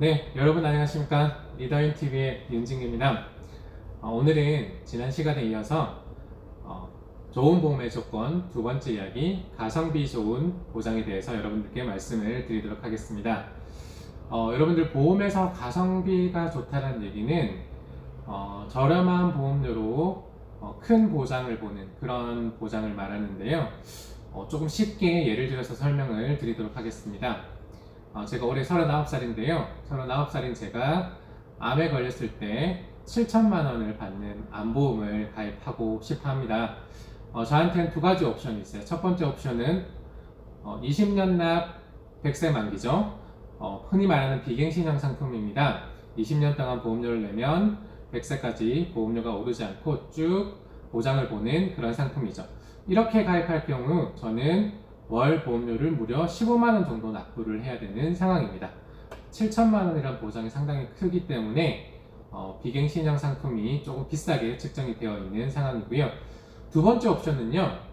네, 여러분 안녕하십니까? 리더인 TV의 윤진기입니다. 어, 오늘은 지난 시간에 이어서 어, 좋은 보험의 조건 두 번째 이야기 가성비 좋은 보장에 대해서 여러분들께 말씀을 드리도록 하겠습니다. 어, 여러분들 보험에서 가성비가 좋다는 얘기는 어, 저렴한 보험료로 어, 큰 보장을 보는 그런 보장을 말하는데요. 어, 조금 쉽게 예를 들어서 설명을 드리도록 하겠습니다. 어, 제가 올해 39살인데요. 39살인 제가 암에 걸렸을 때 7천만 원을 받는 암보험을 가입하고 싶어 합니다. 어, 저한테는 두 가지 옵션이 있어요. 첫 번째 옵션은 어, 20년 납 100세 만기죠. 어, 흔히 말하는 비갱신형 상품입니다. 20년 동안 보험료를 내면 100세까지 보험료가 오르지 않고 쭉 보장을 보는 그런 상품이죠. 이렇게 가입할 경우 저는 월 보험료를 무려 15만 원 정도 납부를 해야 되는 상황입니다. 7천만 원이란 보장이 상당히 크기 때문에 어, 비갱 신형 상품이 조금 비싸게 측정이 되어 있는 상황이고요. 두 번째 옵션은요.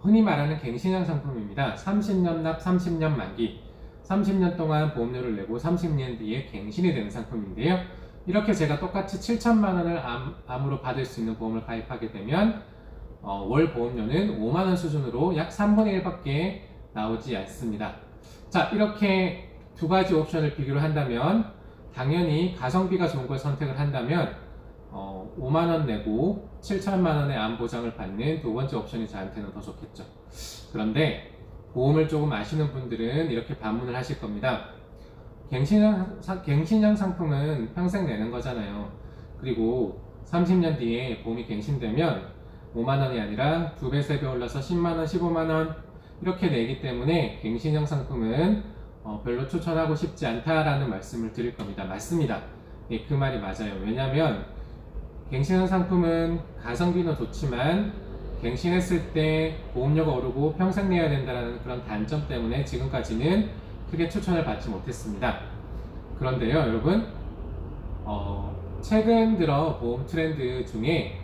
흔히 말하는 갱신형 상품입니다. 30년 납 30년 만기 30년 동안 보험료를 내고 30년 뒤에 갱신이 되는 상품인데요. 이렇게 제가 똑같이 7천만 원을 암, 암으로 받을 수 있는 보험을 가입하게 되면 어, 월 보험료는 5만 원 수준으로 약 3분의 1밖에 나오지 않습니다. 자, 이렇게 두 가지 옵션을 비교를 한다면 당연히 가성비가 좋은 걸 선택을 한다면 어, 5만 원 내고 7천만 원의 암 보장을 받는 두 번째 옵션이 저한테는 더 좋겠죠. 그런데 보험을 조금 아시는 분들은 이렇게 반문을 하실 겁니다. 갱신형, 사- 갱신형 상품은 평생 내는 거잖아요. 그리고 30년 뒤에 보험이 갱신되면 5만 원이 아니라 두 배, 세 배 올라서 10만 원, 15만 원 이렇게 내기 때문에 갱신형 상품은 어, 별로 추천하고 싶지 않다라는 말씀을 드릴 겁니다. 맞습니다. 예, 그 말이 맞아요. 왜냐하면 갱신형 상품은 가성비는 좋지만 갱신했을 때 보험료가 오르고 평생 내야 된다는 그런 단점 때문에 지금까지는 크게 추천을 받지 못했습니다. 그런데요, 여러분, 어, 최근 들어 보험 트렌드 중에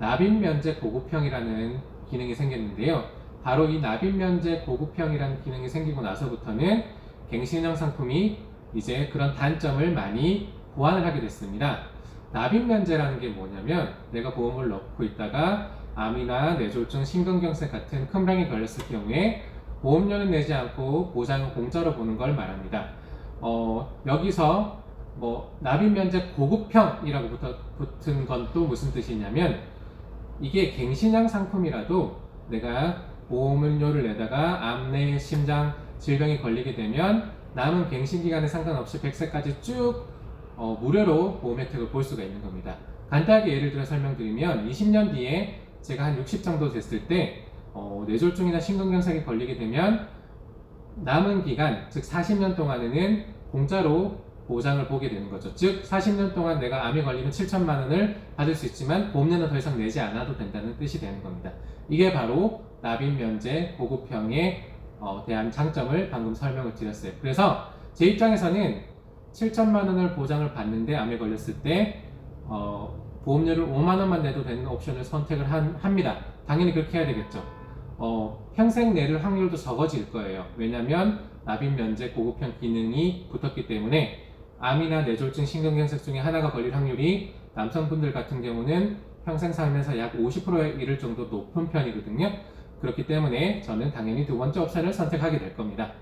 납입 면제 고급형이라는 기능이 생겼는데요. 바로 이 납입 면제 고급형이라는 기능이 생기고 나서부터는 갱신형 상품이 이제 그런 단점을 많이 보완을 하게 됐습니다. 납입 면제라는 게 뭐냐면 내가 보험을 넣고 있다가 암이나 뇌졸중, 심근경색 같은 큰 병이 걸렸을 경우에 보험료는 내지 않고 보장은 공짜로 보는 걸 말합니다. 어, 여기서 뭐 납입 면제 고급형이라고 붙은 건 또 무슨 뜻이냐면 이게 갱신형 상품이라도 내가 보험료를 내다가 암내 심장 질병이 걸리게 되면 남은 갱신 기간에 상관없이 100세까지 쭉 어, 무료로 보험 혜택을 볼 수가 있는 겁니다. 간단하게 예를 들어 설명드리면 20년 뒤에 제가 한 60 정도 됐을 때 어, 뇌졸중이나 심근경색이 걸리게 되면 남은 기간, 즉 40년 동안에는 공짜로 보장을 보게 되는 거죠. 즉 40년 동안 내가 암에 걸리면 7천만 원을 받을 수 있지만 보험료는 더 이상 내지 않아도 된다는 뜻이 되는 겁니다. 이게 바로 납입 면제 고급형에 어, 대한 장점을 방금 설명을 드렸어요. 그래서 제 입장에서는 7천만 원을 보장을 받는데 암에 걸렸을 때 어, 보험료를 5만 원만 내도 되는 옵션을 선택을 한- 합니다. 당연히 그렇게 해야 되겠죠. 어, 평생 내를 확률도 적어질 거예요. 왜냐하면 납입 면제 고급형 기능이 붙었기 때문에 암이나 뇌졸중, 심근경색 중에 하나가 걸릴 확률이 남성분들 같은 경우는 평생 살면서 약 50%에 이를 정도 높은 편이거든요. 그렇기 때문에 저는 당연히 두 번째 옵션을 선택하게 될 겁니다.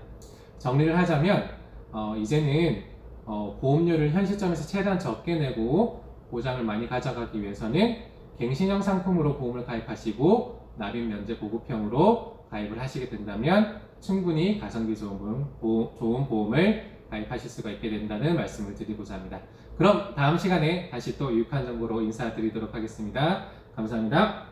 정리를 하자면 어, 이제는 어, 보험료를 현 시점에서 최대한 적게 내고 보장을 많이 가져가기 위해서는 갱신형 상품으로 보험을 가입하시고 납입 면제 보급형으로 가입을 하시게 된다면 충분히 가성비 좋은 보험, 보- 좋은 보험을 가입하실 수가 있게 된다는 말씀을 드리고자 합니다. 그럼 다음 시간에 다시 또 유익한 정보로 인사드리도록 하겠습니다. 감사합니다.